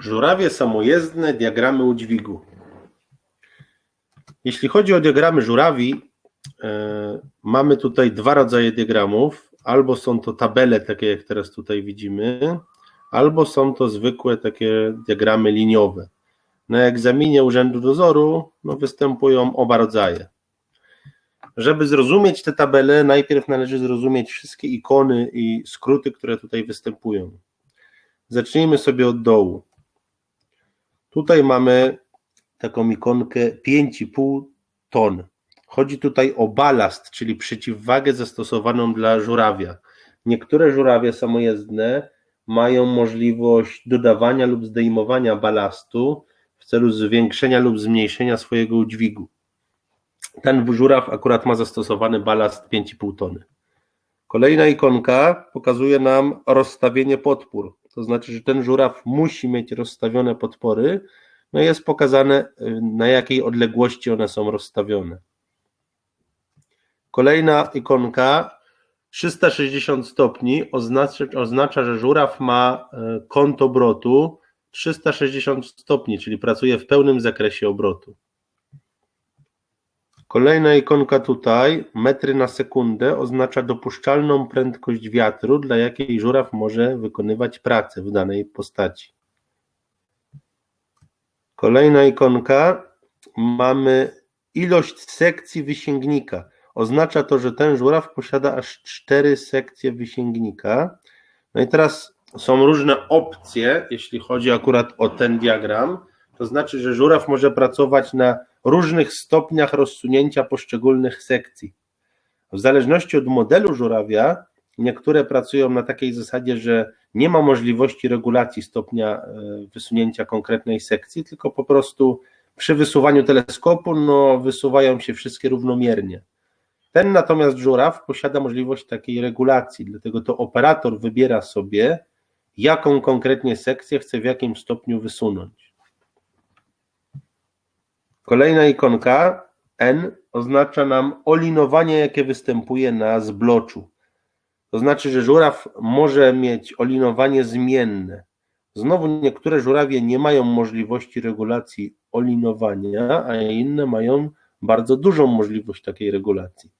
Żurawie samojezdne, diagramy udźwigu. Jeśli chodzi o diagramy żurawi, e, mamy tutaj dwa rodzaje diagramów. Albo są to tabele, takie jak teraz tutaj widzimy, albo są to zwykłe takie diagramy liniowe. Na egzaminie Urzędu Dozoru no, występują oba rodzaje. Żeby zrozumieć te tabele, najpierw należy zrozumieć wszystkie ikony i skróty, które tutaj występują. Zacznijmy sobie od dołu. Tutaj mamy taką ikonkę 5,5 ton. Chodzi tutaj o balast, czyli przeciwwagę zastosowaną dla żurawia. Niektóre żurawie samojezdne mają możliwość dodawania lub zdejmowania balastu w celu zwiększenia lub zmniejszenia swojego udźwigu. Ten żuraw akurat ma zastosowany balast 5,5 tony. Kolejna ikonka pokazuje nam rozstawienie podpór. To znaczy, że ten żuraw musi mieć rozstawione podpory, no i jest pokazane na jakiej odległości one są rozstawione. Kolejna ikonka 360 stopni oznacza, oznacza, że żuraw ma e, kąt obrotu 360 stopni, czyli pracuje w pełnym zakresie obrotu. Kolejna ikonka tutaj, metry na sekundę, oznacza dopuszczalną prędkość wiatru, dla jakiej żuraw może wykonywać pracę w danej postaci. Kolejna ikonka, mamy ilość sekcji wysięgnika. Oznacza to, że ten żuraw posiada aż cztery sekcje wysięgnika. No i teraz są różne opcje, jeśli chodzi akurat o ten diagram. To znaczy, że żuraw może pracować na różnych stopniach rozsunięcia poszczególnych sekcji. W zależności od modelu żurawia, niektóre pracują na takiej zasadzie, że nie ma możliwości regulacji stopnia e, wysunięcia konkretnej sekcji, tylko po prostu przy wysuwaniu teleskopu no, wysuwają się wszystkie równomiernie. Ten natomiast żuraw posiada możliwość takiej regulacji, dlatego to operator wybiera sobie, jaką konkretnie sekcję chce w jakim stopniu wysunąć. Kolejna ikonka N oznacza nam olinowanie, jakie występuje na zbloczu. To znaczy, że żuraw może mieć olinowanie zmienne. Znowu niektóre żurawie nie mają możliwości regulacji olinowania, a inne mają bardzo dużą możliwość takiej regulacji.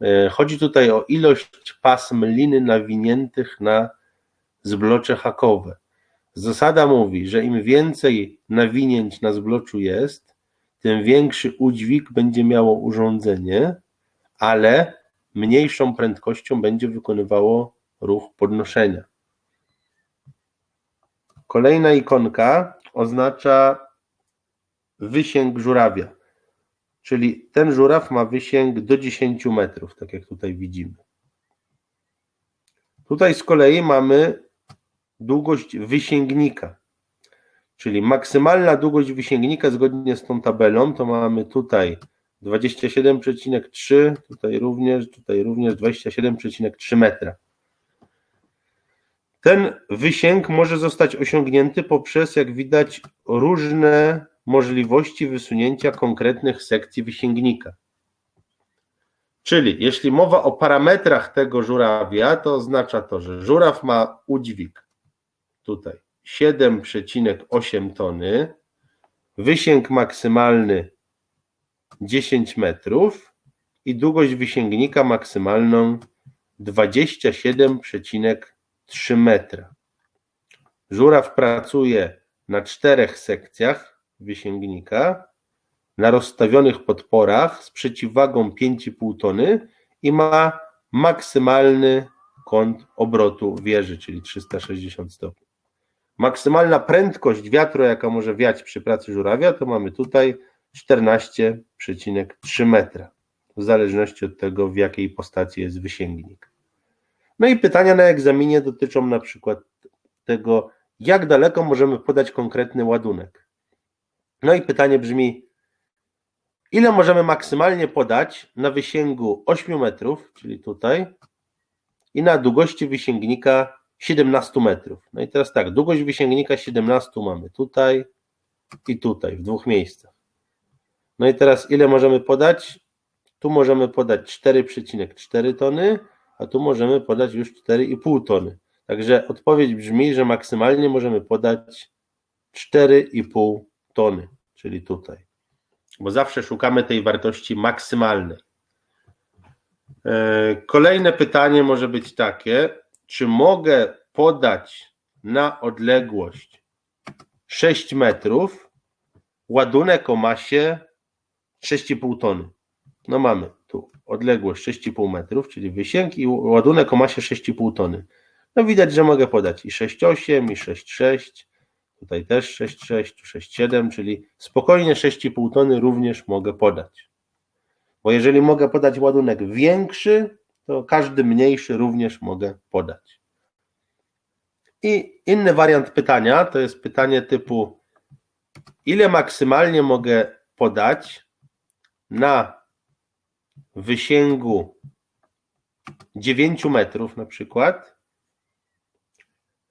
E, chodzi tutaj o ilość pasm liny nawiniętych na zblocze hakowe. Zasada mówi, że im więcej nawinięć na zbloczu jest, tym większy udźwig będzie miało urządzenie, ale mniejszą prędkością będzie wykonywało ruch podnoszenia. Kolejna ikonka oznacza wysięg żurawia, czyli ten żuraw ma wysięg do 10 metrów, tak jak tutaj widzimy. Tutaj z kolei mamy długość wysięgnika, czyli maksymalna długość wysięgnika zgodnie z tą tabelą, to mamy tutaj 27,3, tutaj również, tutaj również 27,3 metra. Ten wysięg może zostać osiągnięty poprzez, jak widać, różne możliwości wysunięcia konkretnych sekcji wysięgnika. Czyli jeśli mowa o parametrach tego żurawia, to oznacza to, że żuraw ma udźwig tutaj 7,8 tony, wysięg maksymalny 10 metrów i długość wysięgnika maksymalną 27,3 metra. Żuraw pracuje na czterech sekcjach wysięgnika, na rozstawionych podporach z przeciwwagą 5,5 tony i ma maksymalny kąt obrotu wieży, czyli 360 stopni. Maksymalna prędkość wiatru, jaka może wiać przy pracy żurawia, to mamy tutaj 14,3 metra, w zależności od tego, w jakiej postaci jest wysięgnik. No i pytania na egzaminie dotyczą na przykład tego, jak daleko możemy podać konkretny ładunek. No i pytanie brzmi, ile możemy maksymalnie podać na wysięgu 8 metrów, czyli tutaj, i na długości wysięgnika 17 metrów. No i teraz tak, długość wysięgnika 17 mamy tutaj i tutaj, w dwóch miejscach. No i teraz ile możemy podać? Tu możemy podać 4,4 tony, a tu możemy podać już 4,5 tony. Także odpowiedź brzmi, że maksymalnie możemy podać 4,5 tony, czyli tutaj. Bo zawsze szukamy tej wartości maksymalnej. E, kolejne pytanie może być takie, czy mogę podać na odległość 6 metrów ładunek o masie 6,5 tony. No mamy tu odległość 6,5 metrów, czyli wysięg i ładunek o masie 6,5 tony. No widać, że mogę podać i 6,8 i 6,6, tutaj też 6,6, tu 6,7, czyli spokojnie 6,5 tony również mogę podać. Bo jeżeli mogę podać ładunek większy, to każdy mniejszy również mogę podać. I inny wariant pytania to jest pytanie typu: ile maksymalnie mogę podać na wysięgu 9 metrów, na przykład,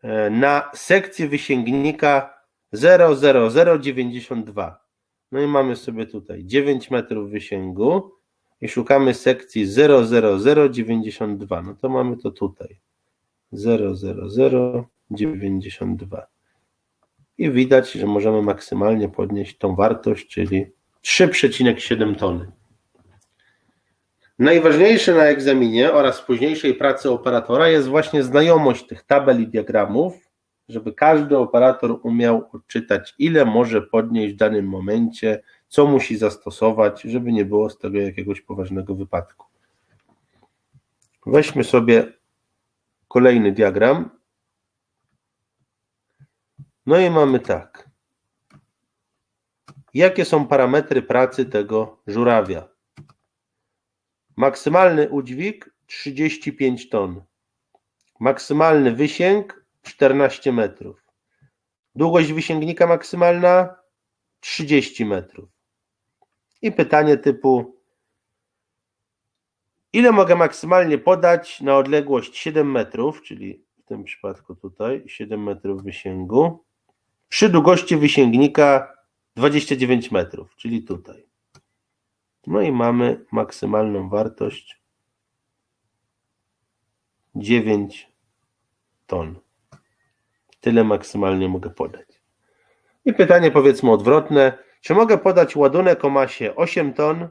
e, na sekcję wysięgnika 00092. No i mamy sobie tutaj 9 metrów wysięgu i szukamy sekcji 00092. No to mamy to tutaj. 00092. I widać, że możemy maksymalnie podnieść tą wartość, czyli 3,7 tony. Najważniejsze na egzaminie oraz w późniejszej pracy operatora jest właśnie znajomość tych tabel i diagramów, żeby każdy operator umiał odczytać, ile może podnieść w danym momencie, co musi zastosować, żeby nie było z tego jakiegoś poważnego wypadku. Weźmy sobie kolejny diagram. No i mamy tak. Jakie są parametry pracy tego żurawia? Maksymalny udźwig 35 ton. Maksymalny wysięg 14 metrów. Długość wysięgnika maksymalna 30 metrów. I pytanie typu ile mogę maksymalnie podać na odległość 7 metrów, czyli w tym przypadku tutaj 7 metrów wysięgu, przy długości wysięgnika 29 metrów, czyli tutaj. No i mamy maksymalną wartość 9 ton. Tyle maksymalnie mogę podać. I pytanie powiedzmy odwrotne. Czy mogę podać ładunek o masie 8 ton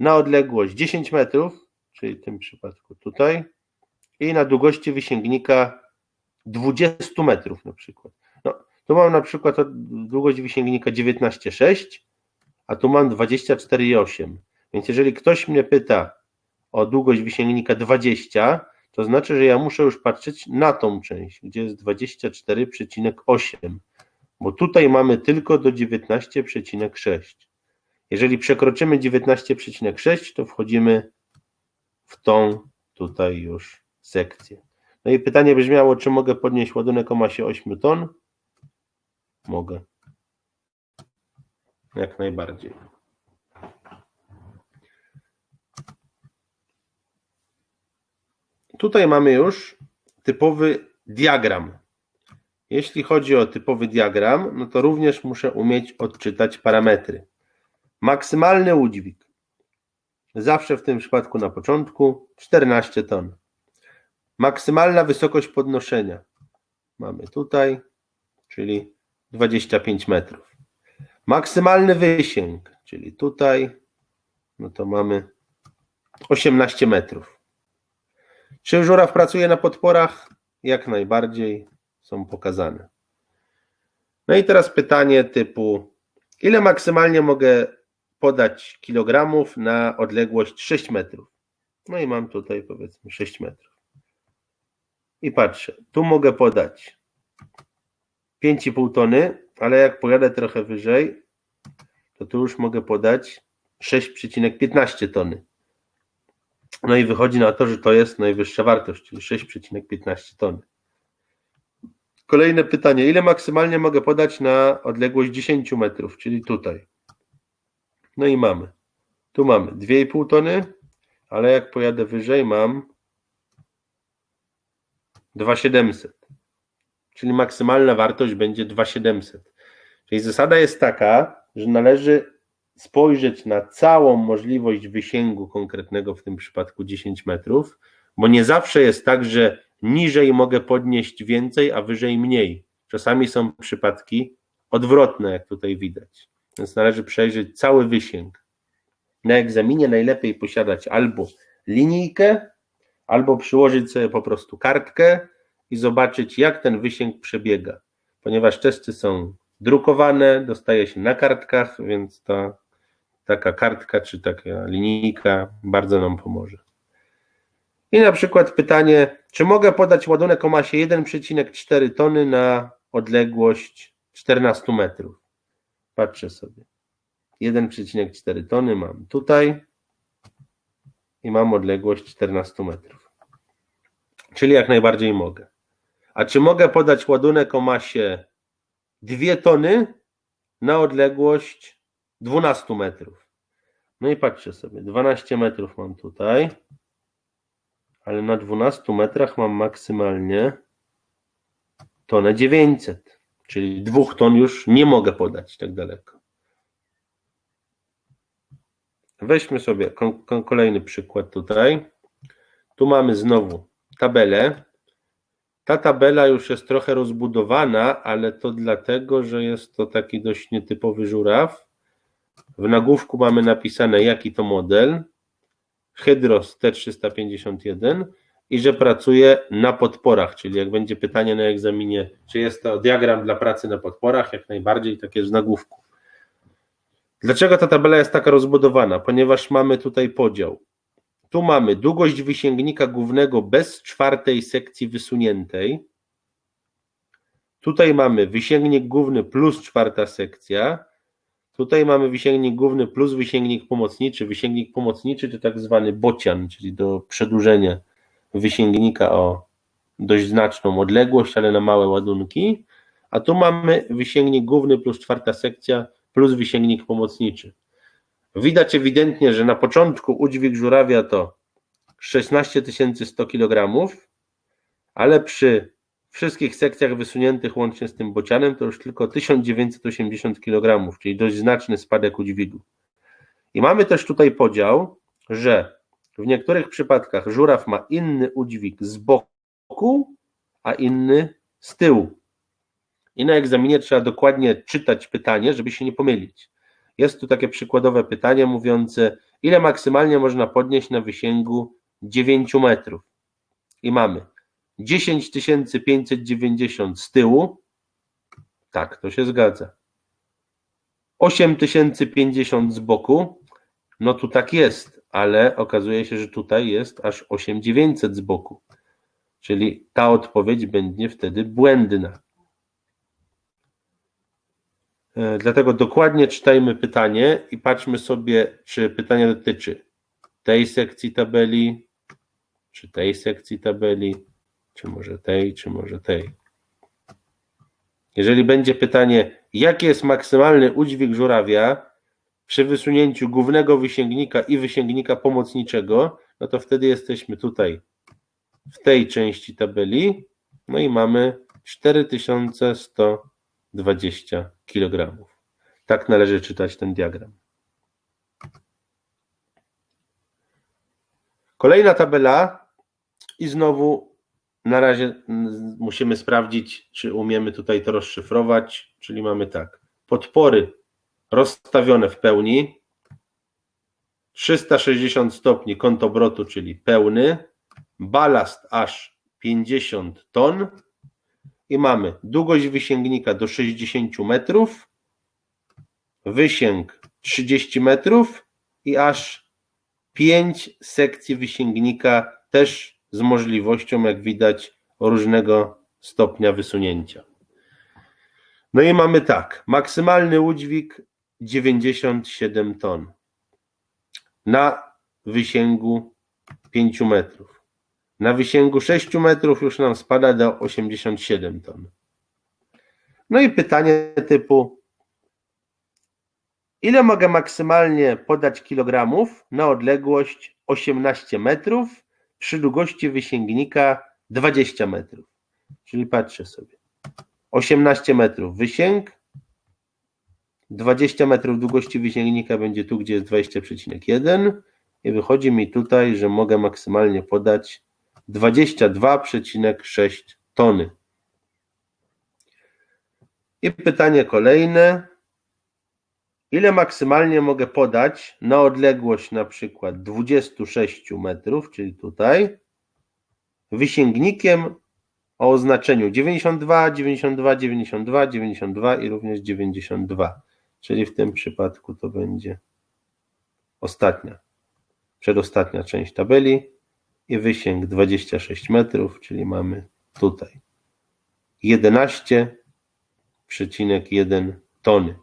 na odległość 10 metrów, czyli w tym przypadku tutaj, i na długości wysięgnika 20 metrów na przykład. No, tu mam na przykład długość wysięgnika 19,6 a tu mam 24,8. Więc jeżeli ktoś mnie pyta o długość wysięgnika 20, to znaczy, że ja muszę już patrzeć na tą część, gdzie jest 24,8, bo tutaj mamy tylko do 19,6. Jeżeli przekroczymy 19,6, to wchodzimy w tą tutaj już sekcję. No i pytanie brzmiało, czy mogę podnieść ładunek o masie 8 ton? Mogę. Jak najbardziej. Tutaj mamy już typowy diagram. Jeśli chodzi o typowy diagram, no to również muszę umieć odczytać parametry. Maksymalny udźwig. Zawsze w tym przypadku na początku 14 ton. Maksymalna wysokość podnoszenia. Mamy tutaj, czyli 25 metrów. Maksymalny wysięg, czyli tutaj, no to mamy 18 metrów. Czy żuraw pracuje na podporach? Jak najbardziej są pokazane. No i teraz pytanie typu, ile maksymalnie mogę podać kilogramów na odległość 6 metrów? No i mam tutaj powiedzmy 6 metrów. I patrzę, tu mogę podać 5,5 tony, ale jak pojadę trochę wyżej, to tu już mogę podać 6,15 tony. No i wychodzi na to, że to jest najwyższa wartość, czyli 6,15 tony. Kolejne pytanie. Ile maksymalnie mogę podać na odległość 10 metrów, czyli tutaj? No i mamy. Tu mamy 2,5 tony, ale jak pojadę wyżej, mam 2,700. Czyli maksymalna wartość będzie 2,700. Czyli zasada jest taka, że należy spojrzeć na całą możliwość wysięgu konkretnego, w tym przypadku 10 metrów, bo nie zawsze jest tak, że niżej mogę podnieść więcej, a wyżej mniej. Czasami są przypadki odwrotne, jak tutaj widać. Więc należy przejrzeć cały wysięg. Na egzaminie najlepiej posiadać albo linijkę, albo przyłożyć sobie po prostu kartkę i zobaczyć, jak ten wysięg przebiega. Ponieważ testy są drukowane, dostaje się na kartkach, więc ta taka kartka czy taka linijka bardzo nam pomoże. I na przykład pytanie, czy mogę podać ładunek o masie 1,4 tony na odległość 14 metrów? Patrzę sobie. 1,4 tony mam tutaj i mam odległość 14 metrów. Czyli jak najbardziej mogę. A czy mogę podać ładunek o masie 2 tony na odległość 12 metrów? No i patrzcie sobie, 12 metrów mam tutaj, ale na 12 metrach mam maksymalnie tonę 900, czyli dwóch ton już nie mogę podać tak daleko. Weźmy sobie kolejny przykład tutaj. Tu mamy znowu tabelę. Ta tabela już jest trochę rozbudowana, ale to dlatego, że jest to taki dość nietypowy żuraw. W nagłówku mamy napisane jaki to model. Hydros T351 i że pracuje na podporach, czyli jak będzie pytanie na egzaminie, czy jest to diagram dla pracy na podporach, jak najbardziej tak jest w nagłówku. Dlaczego ta tabela jest taka rozbudowana? Ponieważ mamy tutaj podział. Tu mamy długość wysięgnika głównego bez czwartej sekcji wysuniętej. Tutaj mamy wysięgnik główny plus czwarta sekcja. Tutaj mamy wysięgnik główny plus wysięgnik pomocniczy. Wysięgnik pomocniczy to tak zwany bocian, czyli do przedłużenia wysięgnika o dość znaczną odległość, ale na małe ładunki. A tu mamy wysięgnik główny plus czwarta sekcja plus wysięgnik pomocniczy. Widać ewidentnie, że na początku udźwig żurawia to 16 100 kg, ale przy wszystkich sekcjach wysuniętych łącznie z tym bocianem to już tylko 1980 kg, czyli dość znaczny spadek udźwigu. I mamy też tutaj podział, że w niektórych przypadkach żuraw ma inny udźwig z boku, a inny z tyłu. I na egzaminie trzeba dokładnie czytać pytanie, żeby się nie pomylić. Jest tu takie przykładowe pytanie mówiące, ile maksymalnie można podnieść na wysięgu 9 metrów. I mamy 10 590 z tyłu. Tak, to się zgadza. 8050 z boku. No tu tak jest, ale okazuje się, że tutaj jest aż 8900 z boku. Czyli ta odpowiedź będzie wtedy błędna. E, dlatego dokładnie czytajmy pytanie i patrzmy sobie, czy pytanie dotyczy tej sekcji tabeli, czy tej sekcji tabeli, czy może tej, czy może tej. Jeżeli będzie pytanie, jaki jest maksymalny udźwig żurawia przy wysunięciu głównego wysięgnika i wysięgnika pomocniczego, no to wtedy jesteśmy tutaj w tej części tabeli, no i mamy 4120 kg. Tak należy czytać ten diagram. Kolejna tabela i znowu na razie musimy sprawdzić, czy umiemy tutaj to rozszyfrować, czyli mamy tak, podpory rozstawione w pełni, 360 stopni kąt obrotu, czyli pełny, balast aż 50 ton, i mamy długość wysięgnika do 60 metrów, wysięg 30 metrów. I aż 5 sekcji wysięgnika też z możliwością, jak widać, różnego stopnia wysunięcia. No i mamy tak, maksymalny udźwig 97 ton na wysięgu 5 metrów. Na wysięgu 6 metrów już nam spada do 87 ton. No i pytanie typu, ile mogę maksymalnie podać kilogramów na odległość 18 metrów przy długości wysięgnika 20 metrów? Czyli patrzę sobie. 18 metrów wysięg, 20 metrów długości wysięgnika będzie tu, gdzie jest 20,1 i wychodzi mi tutaj, że mogę maksymalnie podać 22,6 tony. I pytanie kolejne. Ile maksymalnie mogę podać na odległość na przykład 26 metrów, czyli tutaj, wysięgnikiem o oznaczeniu 92, 92, 92, 92 i również 92. Czyli w tym przypadku to będzie ostatnia, przedostatnia część tabeli i wysięg 26 metrów, czyli mamy tutaj 11,1 tony.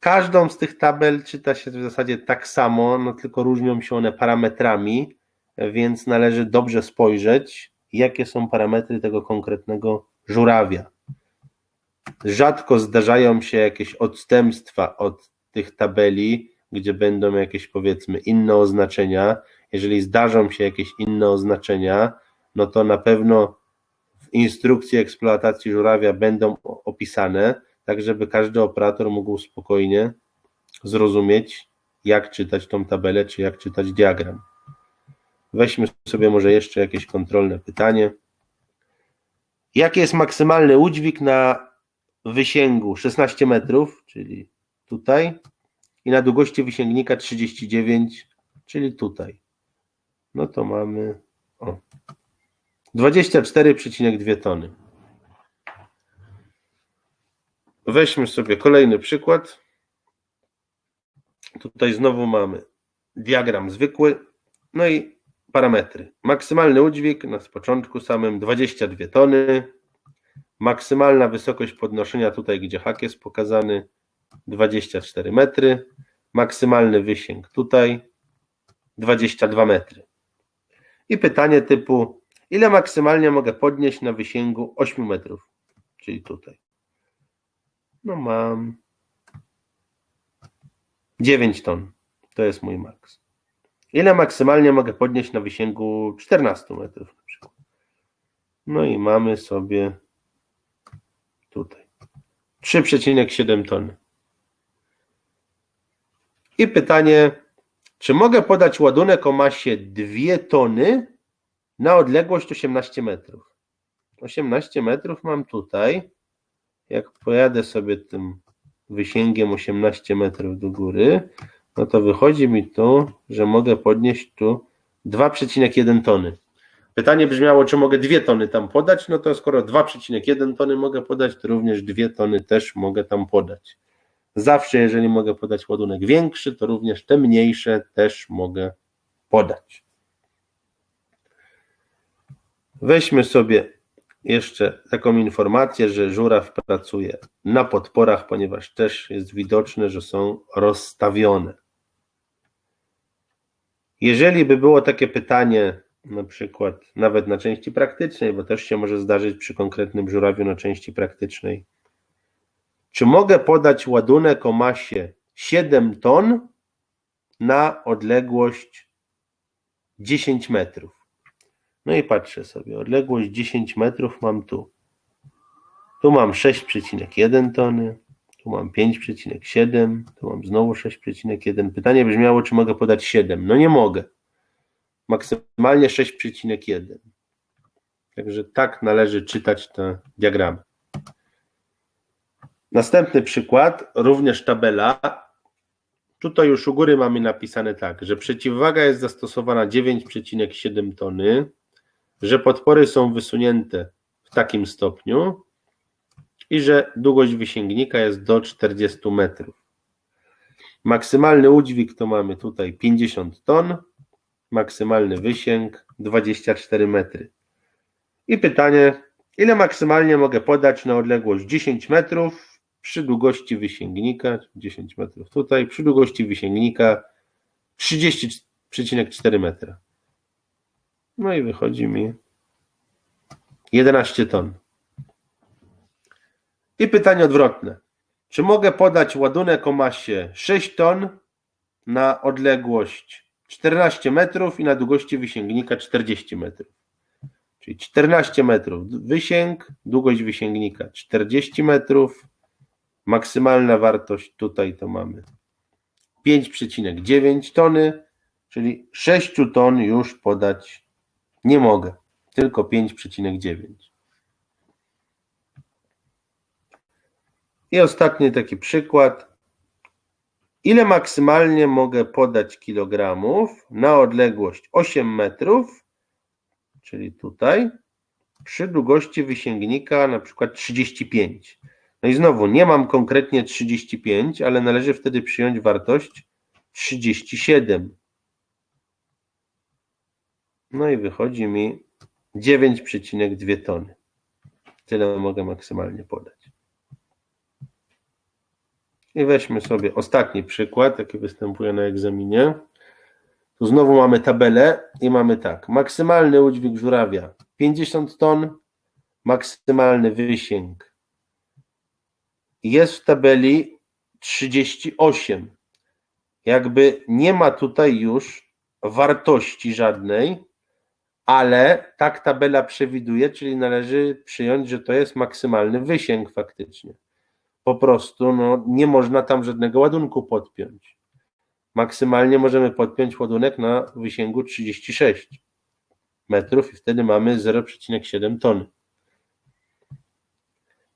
Każdą z tych tabel czyta się w zasadzie tak samo, no tylko różnią się one parametrami, więc należy dobrze spojrzeć, jakie są parametry tego konkretnego żurawia. Rzadko zdarzają się jakieś odstępstwa od tych tabeli, gdzie będą jakieś powiedzmy inne oznaczenia. Jeżeli zdarzą się jakieś inne oznaczenia, no to na pewno w instrukcji eksploatacji żurawia będą opisane, tak żeby każdy operator mógł spokojnie zrozumieć, jak czytać tą tabelę, czy jak czytać diagram. Weźmy sobie może jeszcze jakieś kontrolne pytanie. Jaki jest maksymalny udźwig na wysięgu 16 metrów, czyli tutaj, i na długości wysięgnika 39, czyli tutaj? No to mamy o, 24,2 tony. Weźmy sobie kolejny przykład. Tutaj znowu mamy diagram zwykły, no i parametry. Maksymalny udźwig na początku samym 22 tony. Maksymalna wysokość podnoszenia tutaj, gdzie hak jest pokazany 24 metry. Maksymalny wysięg tutaj 22 metry. I pytanie typu, ile maksymalnie mogę podnieść na wysięgu 8 metrów, czyli tutaj. No mam 9 ton. To jest mój maks. Ile maksymalnie mogę podnieść na wysięgu 14 metrów. No i mamy sobie tutaj 3,7 tony. I pytanie, czy mogę podać ładunek o masie 2 tony na odległość 18 metrów? 18 metrów mam tutaj. Jak pojadę sobie tym wysięgiem 18 metrów do góry, no to wychodzi mi tu, że mogę podnieść tu 2,1 tony. Pytanie brzmiało, czy mogę 2 tony tam podać, no to skoro 2,1 tony mogę podać, to również 2 tony też mogę tam podać. Zawsze, jeżeli mogę podać ładunek większy, to również te mniejsze też mogę podać. Weźmy sobie jeszcze taką informację, że żuraw pracuje na podporach, ponieważ też jest widoczne, że są rozstawione. Jeżeli by było takie pytanie, na przykład nawet na części praktycznej, bo też się może zdarzyć przy konkretnym żurawiu na części praktycznej, czy mogę podać ładunek o masie 7 ton na odległość 10 metrów? No i patrzę sobie, odległość 10 metrów mam tu. Tu mam 6,1 tony, tu mam 5,7, tu mam znowu 6,1. Pytanie brzmiało, czy mogę podać 7. No nie mogę. Maksymalnie 6,1. Także tak należy czytać te diagramy. Następny przykład, również tabela. Tutaj już u góry mamy napisane tak, że przeciwwaga jest zastosowana 9,7 tony, że podpory są wysunięte w takim stopniu i że długość wysięgnika jest do 40 metrów. Maksymalny udźwig to mamy tutaj 50 ton, maksymalny wysięg 24 metry. I pytanie, ile maksymalnie mogę podać na odległość 10 metrów przy długości wysięgnika, 10 metrów tutaj, przy długości wysięgnika 30,4 metra. No i wychodzi mi 11 ton. I pytanie odwrotne. Czy mogę podać ładunek o masie 6 ton na odległość 14 metrów i na długości wysięgnika 40 metrów? Czyli 14 metrów wysięg, długość wysięgnika 40 metrów, maksymalna wartość tutaj to mamy 5,9 tony, czyli 6 ton już podać nie mogę, tylko 5,9. I ostatni taki przykład. Ile maksymalnie mogę podać kilogramów na odległość 8 metrów, czyli tutaj, przy długości wysięgnika na przykład 35. No i znowu nie mam konkretnie 35, ale należy wtedy przyjąć wartość 37. No i wychodzi mi 9,2 tony. Tyle mogę maksymalnie podać. I weźmy sobie ostatni przykład, jaki występuje na egzaminie. Tu znowu mamy tabelę i mamy tak. Maksymalny udźwig żurawia 50 ton, maksymalny wysięg jest w tabeli 38. Jakby nie ma tutaj już wartości żadnej, ale tak tabela przewiduje, czyli należy przyjąć, że to jest maksymalny wysięg faktycznie. Po prostu no, nie można tam żadnego ładunku podpiąć. Maksymalnie możemy podpiąć ładunek na wysięgu 36 metrów i wtedy mamy 0,7 tony.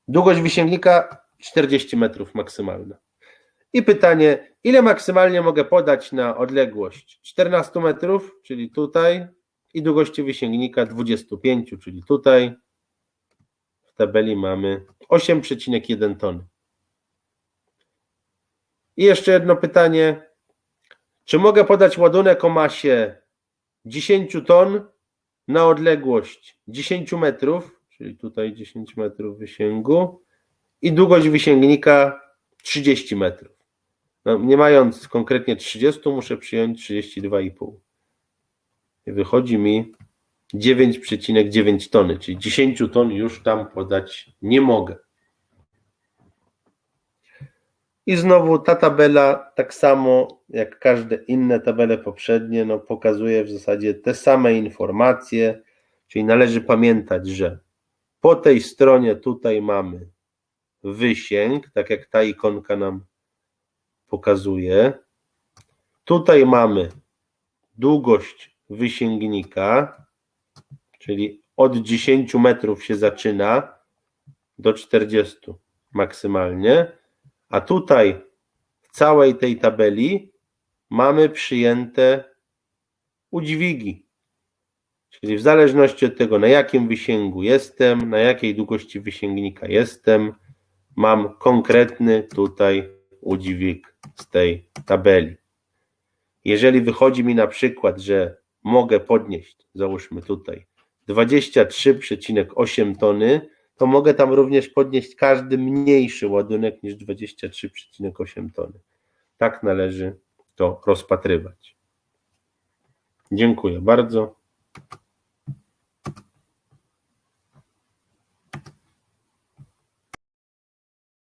Długość wysięgnika 40 metrów maksymalna. I pytanie, ile maksymalnie mogę podać na odległość 14 metrów, czyli tutaj, i długości wysięgnika 25, czyli tutaj. W tabeli mamy 8,1 tony. I jeszcze jedno pytanie. Czy mogę podać ładunek o masie 10 ton na odległość 10 metrów, czyli tutaj 10 metrów wysięgu, i długość wysięgnika 30 metrów? No, nie mając konkretnie 30, muszę przyjąć 32,5 wychodzi mi 9,9 tony, czyli 10 ton już tam podać nie mogę. I znowu ta tabela, tak samo jak każde inne tabele poprzednie, no pokazuje w zasadzie te same informacje, czyli należy pamiętać, że po tej stronie tutaj mamy wysięg, tak jak ta ikonka nam pokazuje. Tutaj mamy długość wysięgnika, czyli od 10 metrów się zaczyna do 40 maksymalnie, a tutaj w całej tej tabeli mamy przyjęte udźwigi. Czyli w zależności od tego, na jakim wysięgu jestem, na jakiej długości wysięgnika jestem, mam konkretny tutaj udźwig z tej tabeli. Jeżeli wychodzi mi na przykład, że mogę podnieść, załóżmy tutaj, 23,8 tony, to mogę tam również podnieść każdy mniejszy ładunek niż 23,8 tony. Tak należy to rozpatrywać. Dziękuję bardzo.